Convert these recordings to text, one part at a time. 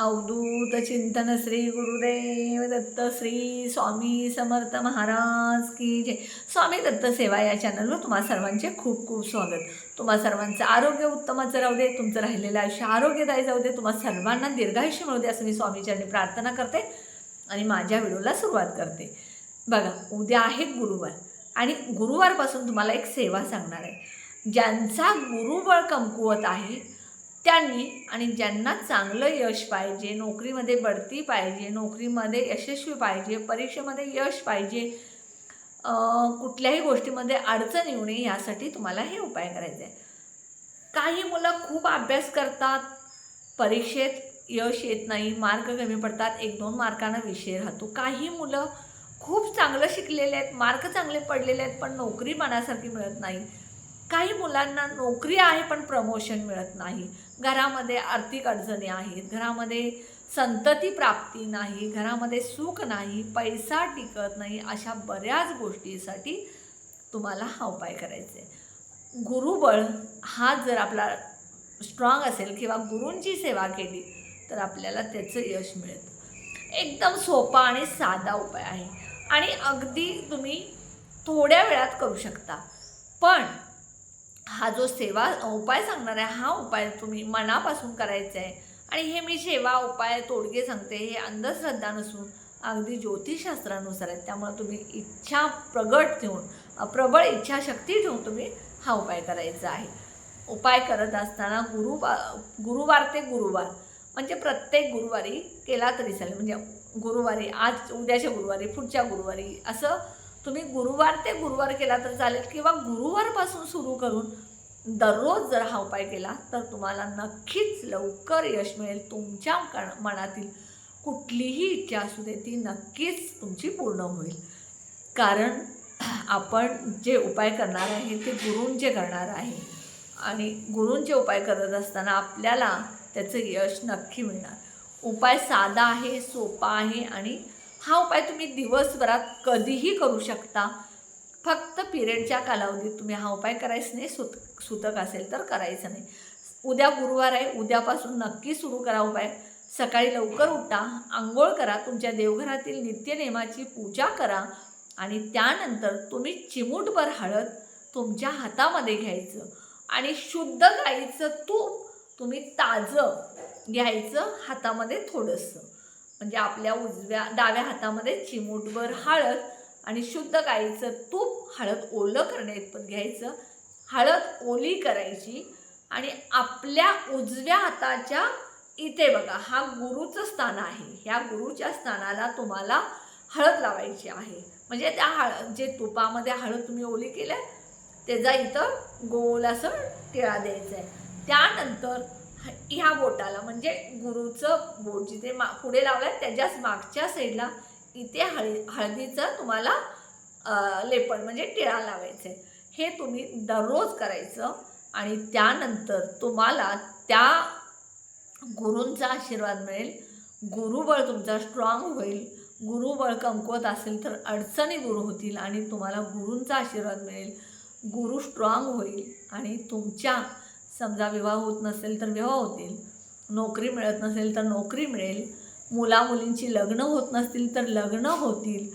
अवधूत चिंतन श्री गुरुदेव दत्त श्री स्वामी समर्थ महाराज की जय. स्वामी दत्त सेवा या चॅनलवर तुम्हा सर्वांचे खूप खूप स्वागत. तुम्हा सर्वांचं आरोग्य उत्तमाचं राहू दे तुमचं राहिलेलं आयुष्य आरोग्यदायी जाऊ दे तुम्हा सर्वांना दीर्घायुष्य मिळू दे असं मी स्वामीचरणी प्रार्थना करते आणि माझ्या व्हिडिओला सुरुवात करते. बघा उद्या आहे गुरुवार आणि गुरुवारपासून तुम्हाला एक सेवा सांगणार आहे. ज्यांचा गुरुबळ कमकुवत आहे त्यांनी आणि ज्यांना चांगलं यश पाहिजे नोकरीमध्ये बढती पाहिजे नोकरीमध्ये यशस्वी पाहिजे परीक्षेमध्ये यश पाहिजे कुठल्याही गोष्टीमध्ये अडचण येऊ नये यासाठी तुम्हाला हे उपाय करायचे आहे काही मुलं खूप अभ्यास करतात परीक्षेत यश येत नाही मार्क कमी पडतात एक दोन मार्कानं विषय राहतो. काही मुलं खूप चांगलं शिकलेले आहेत मार्क चांगले पडलेले आहेत पण नोकरी मनासारखी मिळत नाही. काही मुलांना नोकरी आहे पण प्रमोशन मिळत नाही. घरामध्ये आर्थिक अडचणी आहेत घरामध्ये संतती प्राप्ती नाही घरामध्ये सुख नाही पैसा टिकत नाही अशा बऱ्याच गोष्टीसाठी तुम्हाला हा उपाय करायचा. आहे गुरुबळ हा जर आपला स्ट्रॉंग असेल किंवा गुरूंची सेवा केली तर आपल्याला त्याचं यश मिळतं एकदम सोपा आणि साधा उपाय आहे. आणि अगदी तुम्ही थोड्या वेळात करू शकता. पण हा जो सेवा उपाय सांगणार आहे हा उपाय तुम्ही मनापासून करायचा आहे. आणि हे मी सेवा उपाय तोडगे सांगते हे अंधश्रद्धा नसून अगदी ज्योतिषशास्त्रानुसार आहेत त्यामुळे तुम्ही इच्छा प्रगट ठेवून प्रबळ इच्छाशक्ती ठेवून तुम्ही हा उपाय करायचा आहे. उपाय करत असताना गुरु गुरुवार ते गुरुवार म्हणजे प्रत्येक गुरुवारी केला तरी चालेल. म्हणजे गुरुवारी आज उद्याच्या गुरुवारी पुढच्या गुरुवारी असं तुम्ही गुरुवार ते गुरुवार केला तर चालेल. किंवा गुरुवारपासून सुरू करून दररोज जर हा उपाय केला तर तुम्हाला नक्कीच लवकर यश मिळेल तुमच्या कण मनातील कुठलीही इच्छा असू दे ती नक्कीच तुमची पूर्ण होईल. कारण आपण जे उपाय करणार आहे ते गुरूंचे करणार आहे. आणि गुरूंचे उपाय करत असताना आपल्याला त्याचं यश नक्की मिळणार. उपाय साधा आहे सोपा आहे आणि हा उपाय तुम्ही दिवसभरात कधीही करू शकता. फक्त पिरियडच्या कालावधीत तुम्ही हा उपाय करायचा नाही सुत सुतक असेल तर करायचं नाही. उद्या गुरुवार आहे उद्यापासून नक्की सुरू करा उपाय. सकाळी लवकर उठा आंघोळ करा तुमच्या देवघरातील नित्यनेमाची पूजा करा आणि त्यानंतर तुम्ही चिमूटभर हळद तुमच्या हातामध्ये घ्यायचं आणि शुद्ध गाईचं तूप तुम्ही ताजं घ्यायचं हातामध्ये थोडंसं. म्हणजे आपल्या उजव्या डाव्या हातामध्ये चिमूटभर हळद आणि शुद्ध गाईचं तूप हळद ओलं करण्याइतपत घ्यायचं. हळद ओली करायची आणि आपल्या उजव्या हाताच्या इथे बघा हा गुरुचं स्थान आहे. ह्या गुरुच्या स्थानाला तुम्हाला हळद लावायची आहे. म्हणजे त्या हळद जे तुपामध्ये हळद तुम्ही ओली केल्या त्याचा इथं गोल असं टिळा द्यायचा आहे त्यानंतर ह्या बोटाला म्हणजे गुरुचं बोट जिथे मा पुढे लावलं आहे त्याच्याच मागच्या साईडला इथे हळ हळदीचं तुम्हाला लेपण म्हणजे टिळा लावायचं आहे हे तुम्ही दररोज करायचं आणि त्यानंतर तुम्हाला त्या गुरूंचा आशीर्वाद मिळेल. गुरुबळ तुमचा स्ट्रॉंग होईल. गुरुबळ कमकुवत असेल तर अडचणी गुरु होतील आणि तुम्हाला गुरूंचा आशीर्वाद मिळेल. गुरु स्ट्रॉंग होईल आणि तुमच्या समजा विवाह होत नसेल तर विवाह होतील. नोकरी मिळत नसेल तर नोकरी मिळेल. मुला मुलींची लग्न होत नसतील तर लग्न होतील.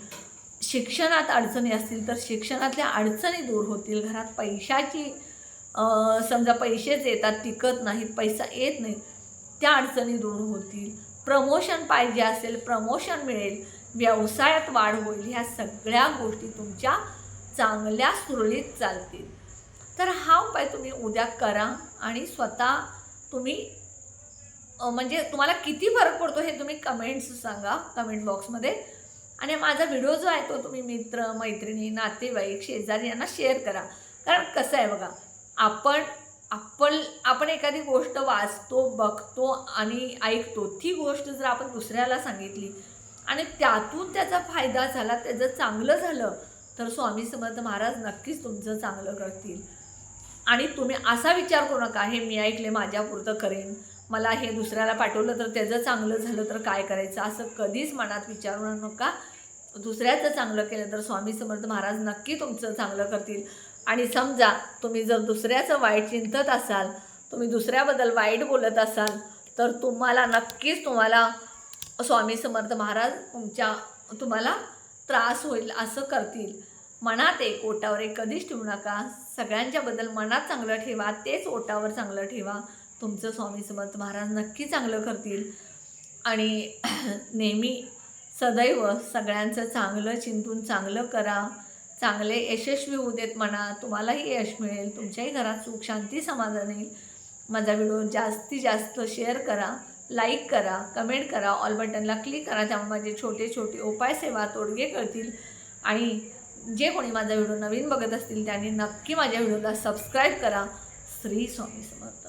शिक्षणात अडचणी असतील तर शिक्षणातल्या अडचणी दूर होतील. घरात पैशाची समजा पैसेच येतात टिकत नाहीत पैसा येत नाही त्या अडचणी दूर होतील. प्रमोशन पाहिजे असेल प्रमोशन मिळेल. व्यवसायात वाढ होईल. ह्या सगळ्या गोष्टी तुमच्या चांगल्या सुरळीत चालतील. तर हा उपाय तुम्ही उद्या करा आणि स्वतः तुम्ही म्हणजे तुम्हाला किती फरक पडतो हे तुम्ही कमेंट्स सांगा कमेंट बॉक्समध्ये आणि माझा व्हिडिओ जो आहे तो तुम्ही मित्र मैत्रिणी नातेवाईक शेजारी यांना शेअर करा. कारण कसं आहे बघा आपण आपण आपण एखादी गोष्ट वाचतो बघतो आणि ऐकतो ती गोष्ट जर आपण दुसऱ्याला सांगितली आणि त्यातून त्याचा फायदा झाला त्याचं चांगलं झालं तर स्वामी समर्थ महाराज नक्कीच तुमचं चांगलं करतील. आणि तुम्ही असा विचार करू नका हे मी ऐकले माझ्यापुरतं करेन. मला हे दुसऱ्याला पाठवलं तर त्याचं चांगलं झालं तर काय करायचं? असं कधीच मनात विचारू नका. दुसऱ्याचं चांगलं केलं तर स्वामी समर्थ महाराज नक्की तुमचं चांगलं करतील. आणि समजा तुम्ही जर दुसऱ्याचं वाईट चिंतत असाल तुम्ही दुसऱ्याबद्दल वाईट बोलत असाल तर तुम्हाला नक्कीच तुम्हाला स्वामी समर्थ महाराज तुमच्या तुम्हाला त्रास होईल असं करतील. मनात एक ओटावर एक कधीच ठेवू नका. सगळ्यांच्याबद्दल मनात चांगलं ठेवा तेच ओटावर चांगलं ठेवा. तुमचं स्वामी समर्थ महाराज नक्की चांगलं करतील. आणि नेहमी सदैव सगळ्यांचं चांगलं चिंतून चांगलं करा. चांगले यशस्वी होऊ देत म्हणा. तुम्हालाही यश मिळेल. तुमच्याही घरात सुख शांती समाधान येईल. माझा व्हिडिओ जास्तीत जास्त शेअर करा लाईक करा कमेंट करा. ऑल बटनला क्लिक करा. त्यामुळे माझे छोटे छोटे उपाय सेवा तोडगे करतील. आणि जे कोणी माझा व्हिडिओ नवीन बघत असतील त्यांनी नक्की माझ्या व्हिडिओला सबस्क्राईब करा. श्री स्वामी समर्थ.